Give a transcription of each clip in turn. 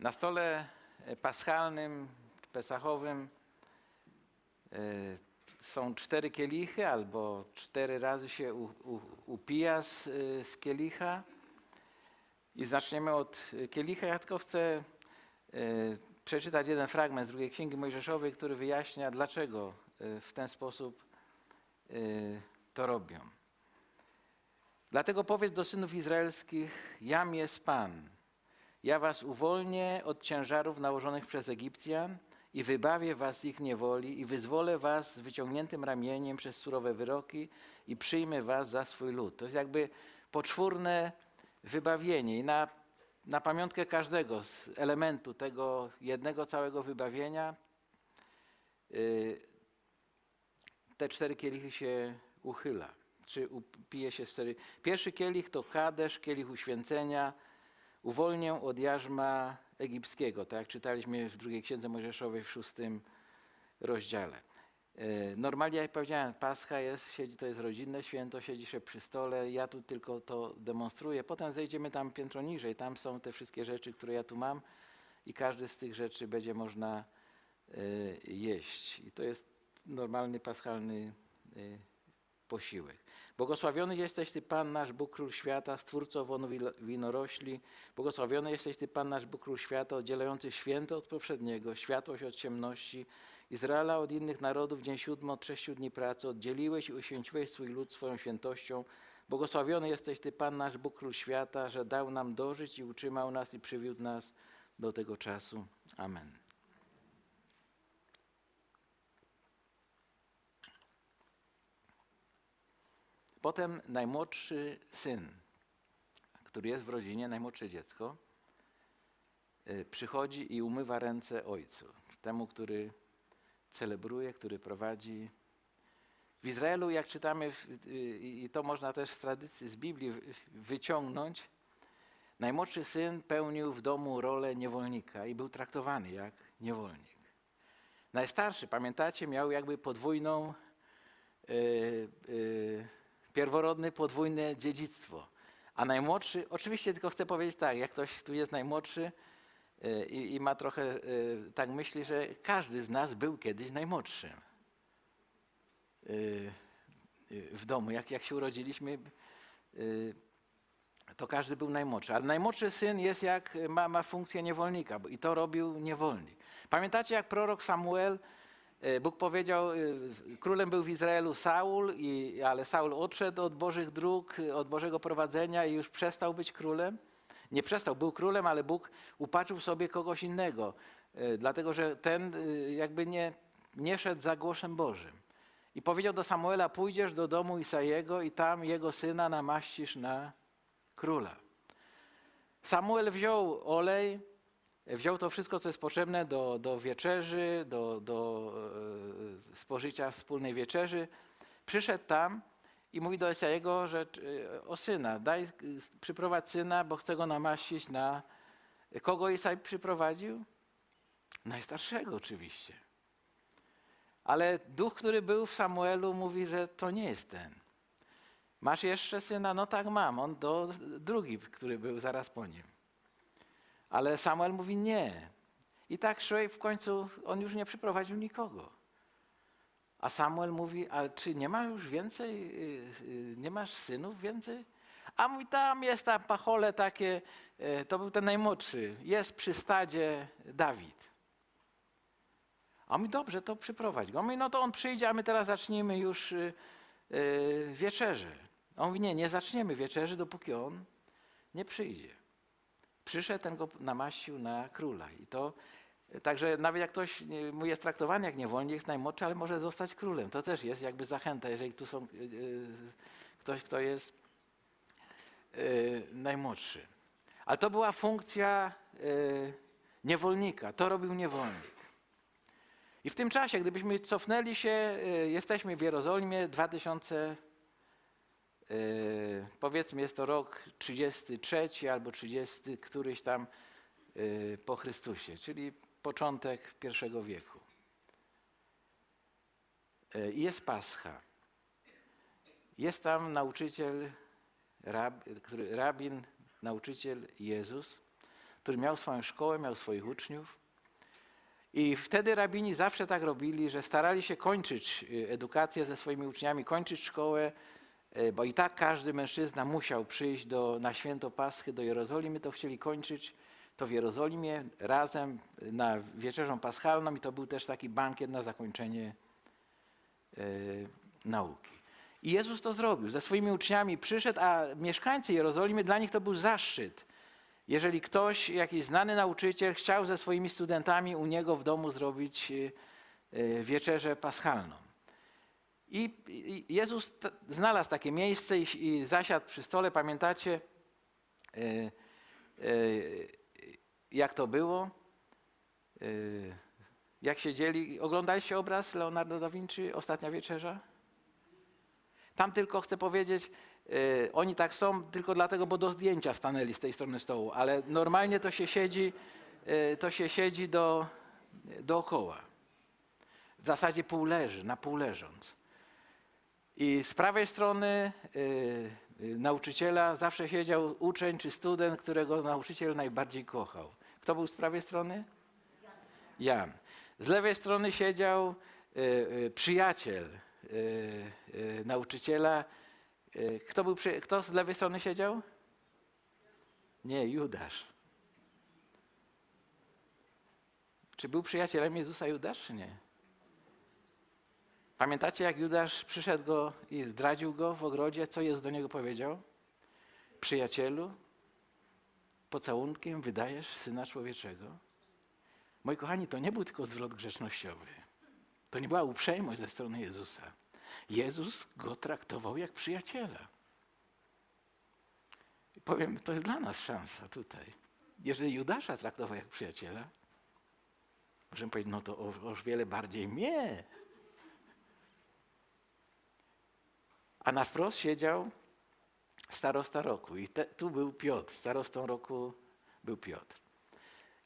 Na stole e, paschalnym, pesachowym e, są cztery kielichy, albo cztery razy się upija z, e, z kielicha. I zaczniemy od kielicha. Ja tylko chcę przeczytać jeden fragment z drugiej Księgi Mojżeszowej, który wyjaśnia, dlaczego w ten sposób to robią. Dlatego powiedz do synów izraelskich: Jam jest Pan. Ja was uwolnię od ciężarów nałożonych przez Egipcjan i wybawię was z ich niewoli i wyzwolę was z wyciągniętym ramieniem przez surowe wyroki i przyjmę was za swój lud. To jest jakby poczwórne wybawienie i na, na pamiątkę każdego z elementu tego jednego całego wybawienia y, te cztery kielichy się uchyla, czy upije się cztery. Pierwszy kielich to kadesz, kielich uświęcenia, uwolnię od jarzma egipskiego, tak czytaliśmy w drugiej księdze Mojżeszowej w szóstym rozdziale. E, Normalnie, jak powiedziałem, Pascha jest, siedzi, to jest rodzinne święto, siedzi się przy stole, ja tu tylko to demonstruję. Potem zejdziemy tam piętro niżej, tam są te wszystkie rzeczy, które ja tu mam i każdy z tych rzeczy będzie można e, jeść. I to jest normalny paschalny e, posiłek. Błogosławiony jesteś Ty, Pan nasz, Bóg Król Świata, Stwórco wonu winorośli. Błogosławiony jesteś Ty, Pan nasz, Bóg Król Świata, oddzielający święto od powszedniego, światłość od ciemności, Izraela od innych narodów, dzień siódmy od sześciu dni pracy, oddzieliłeś i uświęciłeś swój lud swoją świętością. Błogosławiony jesteś Ty, Pan nasz, Bóg Król Świata, że dał nam dożyć i utrzymał nas i przywiódł nas do tego czasu. Amen. Potem najmłodszy syn, który jest w rodzinie, najmłodsze dziecko, y, przychodzi i umywa ręce ojcu, temu, który celebruje, który prowadzi. W Izraelu, jak czytamy, y, i to można też z tradycji, z Biblii wy- wyciągnąć, najmłodszy syn pełnił w domu rolę niewolnika i był traktowany jak niewolnik. Najstarszy, pamiętacie, miał jakby podwójną y, y, pierworodne podwójne dziedzictwo. A najmłodszy, oczywiście tylko chcę powiedzieć tak, jak ktoś tu jest najmłodszy y, i, i ma trochę y, tak myśli, że każdy z nas był kiedyś najmłodszym y, w domu. Jak, jak się urodziliśmy, to każdy był najmłodszy. Ale najmłodszy syn jest jak, ma, ma funkcję niewolnika i to robił niewolnik. Pamiętacie, jak prorok Samuel Bóg powiedział, e, królem był w Izraelu Saul, i, ale Saul odszedł od Bożych dróg, e, od Bożego prowadzenia i już przestał być królem. Nie przestał, był królem, ale Bóg upatrzył sobie kogoś innego, e, dlatego że ten e, jakby nie, nie szedł za głosem Bożym. I powiedział do Samuela, pójdziesz do domu Isajego i tam jego syna namaścisz na króla. Samuel wziął olej, Wziął to wszystko, co jest potrzebne do, do wieczerzy, do, do e, spożycia wspólnej wieczerzy. Przyszedł tam i mówi do Esajego, że e, o syna, daj, przyprowadź syna, bo chcę go namaścić na... Kogo Isaj przyprowadził? Najstarszego oczywiście. Ale duch, który był w Samuelu mówi, że to nie jest ten. Masz jeszcze syna? No tak mam. On do drugi, który był zaraz po nim. Ale Samuel mówi nie. I tak szło w końcu on już nie przyprowadził nikogo. A Samuel mówi, ale czy nie ma już więcej, y, y, nie masz synów więcej? A mówi, tam jest tam pachole takie, y, to był ten najmłodszy, jest przy stadzie Dawid. A mówi, dobrze, to przyprowadź go. On mówi, no to on przyjdzie, a my teraz zaczniemy już wieczerzę. A on mówi, nie, nie zaczniemy wieczerzy, dopóki on nie przyjdzie przyszedł, ten go namaścił na króla. I to, także nawet jak ktoś mu jest traktowany jak niewolnik, jest najmłodszy, ale może zostać królem. To też jest jakby zachęta, jeżeli tu są y, y, ktoś, kto jest y, najmłodszy. Ale to była funkcja niewolnika, to robił niewolnik. I w tym czasie, gdybyśmy cofnęli się, jesteśmy w Jerozolimie 2000 Yy, powiedzmy jest to rok 33 albo 30, któryś tam yy, po Chrystusie, czyli początek I wieku. I jest Pascha. Jest tam nauczyciel, rab, który, rabin, nauczyciel Jezus. który miał swoją szkołę, miał swoich uczniów. I wtedy rabini zawsze tak robili, że starali się kończyć edukację ze swoimi uczniami, kończyć szkołę, bo i tak każdy mężczyzna musiał przyjść do, na święto Paschy do Jerozolimy, to chcieli kończyć to w Jerozolimie razem na wieczerzą paschalną i to był też taki bankiet na zakończenie y, nauki. I Jezus to zrobił. Ze swoimi uczniami przyszedł, a mieszkańcy Jerozolimy, dla nich to był zaszczyt. Jeżeli ktoś, jakiś znany nauczyciel, chciał ze swoimi studentami u niego w domu zrobić wieczerzę paschalną. I Jezus znalazł takie miejsce i, zasiadł przy stole. Pamiętacie, y, y, jak to było? Y, Jak siedzieli? Oglądaliście obraz Leonardo da Vinci, Ostatnia Wieczerza? Tam tylko chcę powiedzieć, oni tak są tylko dlatego, bo do zdjęcia stanęli z tej strony stołu, ale normalnie to się siedzi, to się siedzi do, dookoła. W zasadzie pół leży, na pół leżąc. I z prawej strony y, y, nauczyciela zawsze siedział uczeń czy student, którego nauczyciel najbardziej kochał. Kto był z prawej strony? Jan. Z lewej strony siedział y, przyjaciel nauczyciela. Kto, był kto z lewej strony siedział? Nie, Judasz. Czy był przyjacielem Jezusa Judasz, czy nie? Pamiętacie, jak Judasz przyszedł go i zdradził go w ogrodzie? Co Jezus do niego powiedział? Przyjacielu, pocałunkiem wydajesz Syna Człowieczego? Moi kochani, to nie był tylko zwrot grzecznościowy. To nie była uprzejmość ze strony Jezusa. Jezus go traktował jak przyjaciela. Powiem, to jest dla nas szansa tutaj. Jeżeli Judasza traktował jak przyjaciela, możemy powiedzieć, no to o, o wiele bardziej mnie. A na wprost siedział starosta roku. I te, tu był Piotr. Starostą roku był Piotr.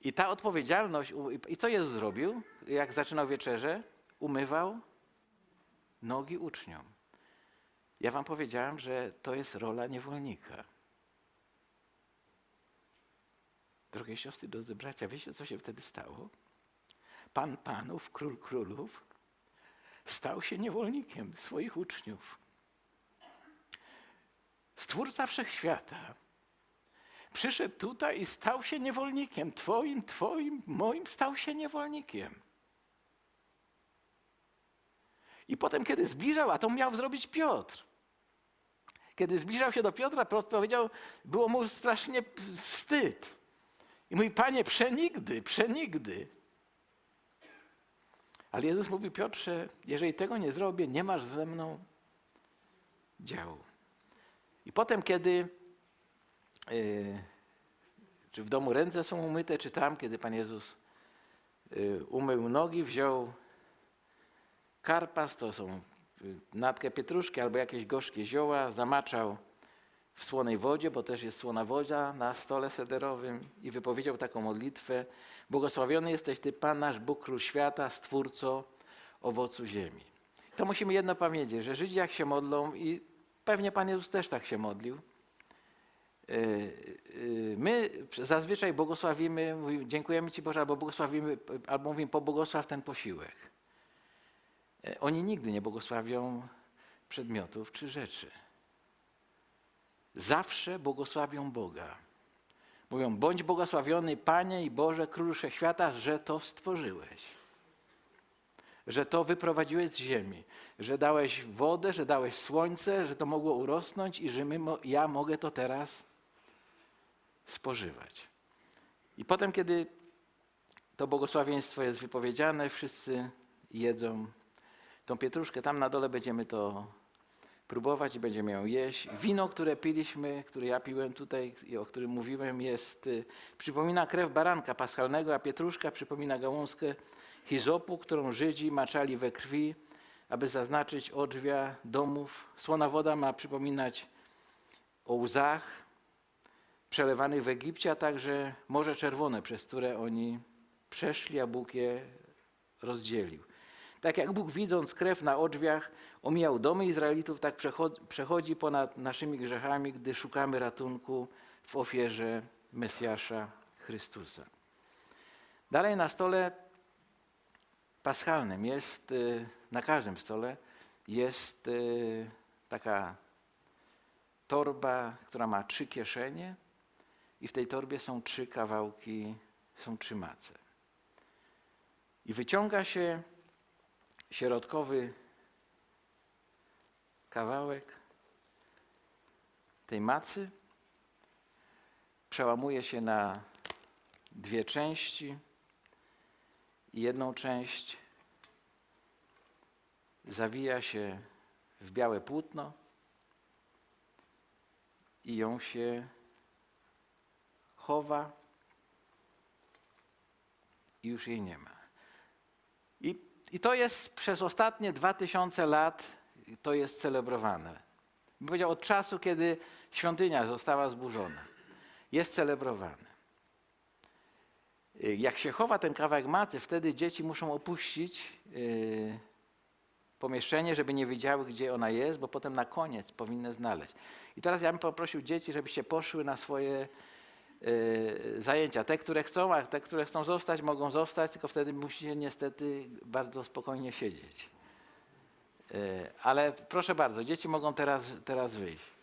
I ta odpowiedzialność. I co Jezus zrobił, jak zaczynał wieczerzę? Umywał nogi uczniom. Ja wam powiedziałem, że to jest rola niewolnika. Drogie siostry, drodzy bracia, wiecie, co się wtedy stało? Pan panów, król królów stał się niewolnikiem swoich uczniów. Stwórca wszechświata przyszedł tutaj i stał się niewolnikiem. Twoim, twoim, moim stał się niewolnikiem. I potem, kiedy zbliżał, a to miał zrobić Piotr. Kiedy zbliżał się do Piotra, Piotr powiedział, było mu strasznie wstyd. I mówi, panie, przenigdy, przenigdy. Ale Jezus mówi, Piotrze, jeżeli tego nie zrobię, nie masz ze mną działu. I potem, kiedy y, czy w domu ręce są umyte, czy tam, kiedy Pan Jezus y, umył nogi, wziął karpas, to są y, natkę pietruszki albo jakieś gorzkie zioła, zamaczał w słonej wodzie, bo też jest słona woda na stole sederowym i wypowiedział taką modlitwę. Błogosławiony jesteś Ty, Pan nasz Bóg, Król świata, Stwórco owocu ziemi. To musimy jedno pamiętać, że Żydzi jak się modlą i pewnie Pan Jezus też tak się modlił, Yy, yy, My zazwyczaj błogosławimy, dziękujemy Ci Boże, albo błogosławimy, albo mówimy, pobłogosław ten posiłek. Yy, Oni nigdy nie błogosławią przedmiotów czy rzeczy. Zawsze błogosławią Boga. Mówią, bądź błogosławiony Panie i Boże, Król Wszechświata, że to stworzyłeś. Że to wyprowadziłeś z ziemi. Że dałeś wodę, że dałeś słońce, że to mogło urosnąć i że my, ja mogę to teraz spożywać. I potem, kiedy to błogosławieństwo jest wypowiedziane, wszyscy jedzą tą pietruszkę. Tam na dole będziemy to próbować i będziemy ją jeść. Wino, które piliśmy, które ja piłem tutaj i o którym mówiłem, jest, y, przypomina krew baranka paschalnego, a pietruszka przypomina gałązkę hizopu, którą Żydzi maczali we krwi, aby zaznaczyć odrzwia domów. Słona woda ma przypominać o łzach przelewanych w Egipcie, a także Morze Czerwone, przez które oni przeszli, a Bóg je rozdzielił. Tak jak Bóg widząc krew na odrzwiach omijał domy Izraelitów, tak przecho- przechodzi ponad naszymi grzechami, gdy szukamy ratunku w ofierze Mesjasza Chrystusa. Dalej na stole paschalnym jest, y, na każdym stole jest y, taka torba, która ma trzy kieszenie i w tej torbie są trzy kawałki, są trzy mace. I wyciąga się środkowy kawałek tej macy, przełamuje się na dwie części jedną część zawija się w białe płótno i ją się chowa i już jej nie ma. I, I to jest przez ostatnie dwa tysiące lat to jest celebrowane. Bym powiedział od czasu, kiedy świątynia została zburzona. Jest celebrowane. Y, Jak się chowa ten kawałek macy, wtedy dzieci muszą opuścić yy, pomieszczenie, żeby nie wiedziały, gdzie ona jest, bo potem na koniec powinny znaleźć. I teraz ja bym poprosił dzieci, żebyście poszły na swoje yy, zajęcia. Te, które chcą, a te, które chcą zostać, mogą zostać, tylko wtedy musicie niestety bardzo spokojnie siedzieć. Ale proszę bardzo, dzieci mogą teraz, teraz wyjść.